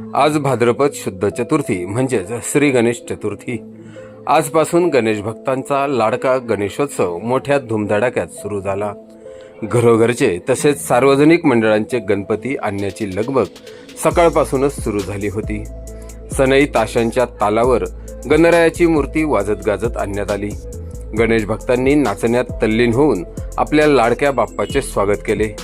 आज भाद्रपद शुद्ध चतुर्थी म्हणजेच श्री गणेश चतुर्थी. आजपासून गणेश भक्तांचा लाडका गणेशोत्सव मोठ्या धुमधडाक्यात सुरू झाला. घरोघरचे तसेच सार्वजनिक मंडळांचे गणपती आणण्याची लगबग सकाळपासूनच सुरू झाली होती. सनई ताशांच्या तालावर गणरायाची मूर्ती वाजत गाजत आणण्यात आली. गणेश भक्तांनी नाचण्यात तल्लीन होऊन आपल्या लाडक्या बाप्पाचे स्वागत केले.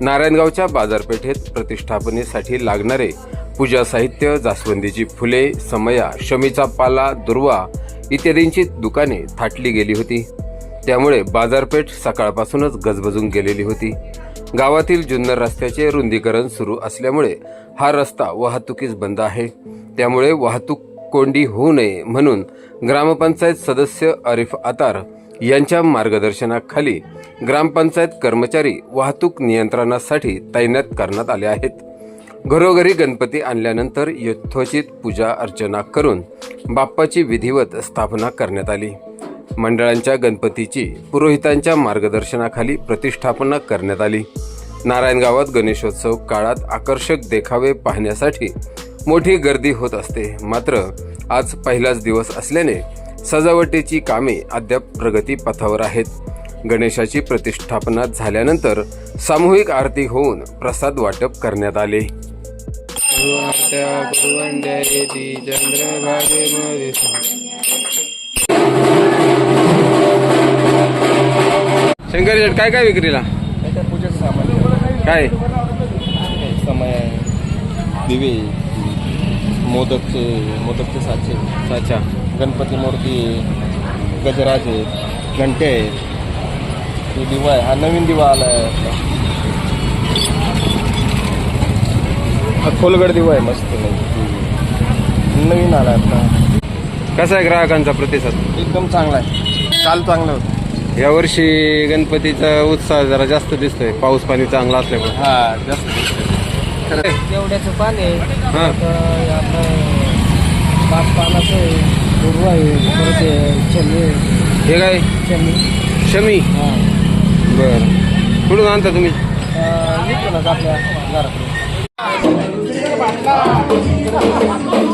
नारायणगावच्या बाजारपेठेत प्रतिष्ठापनेसाठी लागणारे पूजा साहित्य जास्वंदीची फुले समया शमीचा पाला दुर्वा इत्यादींची दुकाने थाटली गेली होती. त्यामुळे बाजारपेठ सकाळपासूनच गजबजून गेलेली होती. गावातील जुन्नर रस्त्याचे रुंदीकरण सुरू असल्यामुळे हा रस्ता वाहतुकीस बंद आहे. त्यामुळे वाहतूक कोंडी होऊ नये म्हणून ग्रामपंचायत सदस्य अरिफ आतार यांच्या मार्गदर्शनाखाली ग्रामपंचायत कर्मचारी वाहतूक नियंत्रणासाठी तैनात करण्यात आले आहेत. घरोघरी गणपती आणल्यानंतर यथोचित पूजा अर्चना करून बाप्पाची विधिवत स्थापना करण्यात आली. मंडळांच्या गणपतीची पुरोहितांच्या मार्गदर्शनाखाली प्रतिष्ठापना करण्यात आली. नारायणगावात गणेशोत्सव काळात आकर्षक देखावे पाहण्यासाठी मोठी गर्दी होत असते. मात्र आज पहिलाच दिवस असल्याने सजावटीची कामे अद्याप प्रगती पथावर आहेत. गणेशाची प्रतिष्ठापना झाल्यानंतर सामूहिक आरती होऊन प्रसाद वाटप करण्यात आले. येती चंद्रभागेमध्ये शंकर शेठ, काय काय विक्रीला? त्याच्या पूजेचं सामान काय? समय दिवे मोदकचे मोदकचे साचे. अच्छा गणपती मूर्ती गजराज आहेत घंटे. आहेत हे दिवा आहे. हा नवीन दिवा आला आहे आपला. हा खोलगड दिवा आहे मस्त नवीन नवीन आला आहे आता. कसा आहे ग्राहकांचा प्रतिसाद? एकदम चांगला आहे. काल चांगलं होतं. यावर्षी गणपतीचा उत्साह जरा जास्त दिसतोय. पाऊस पाणी चांगला असल्यामुळे. हा जास्त जेवढ्याचं पाणी आहे. हा. तर आपलं पाच पानाचं आहे. दुर्वा आहे. परत हे चेन्नी आहे. हे काय? शमी हा. बर. कुठून आणता तुम्ही? अं, आपल्या घराकडे いいな!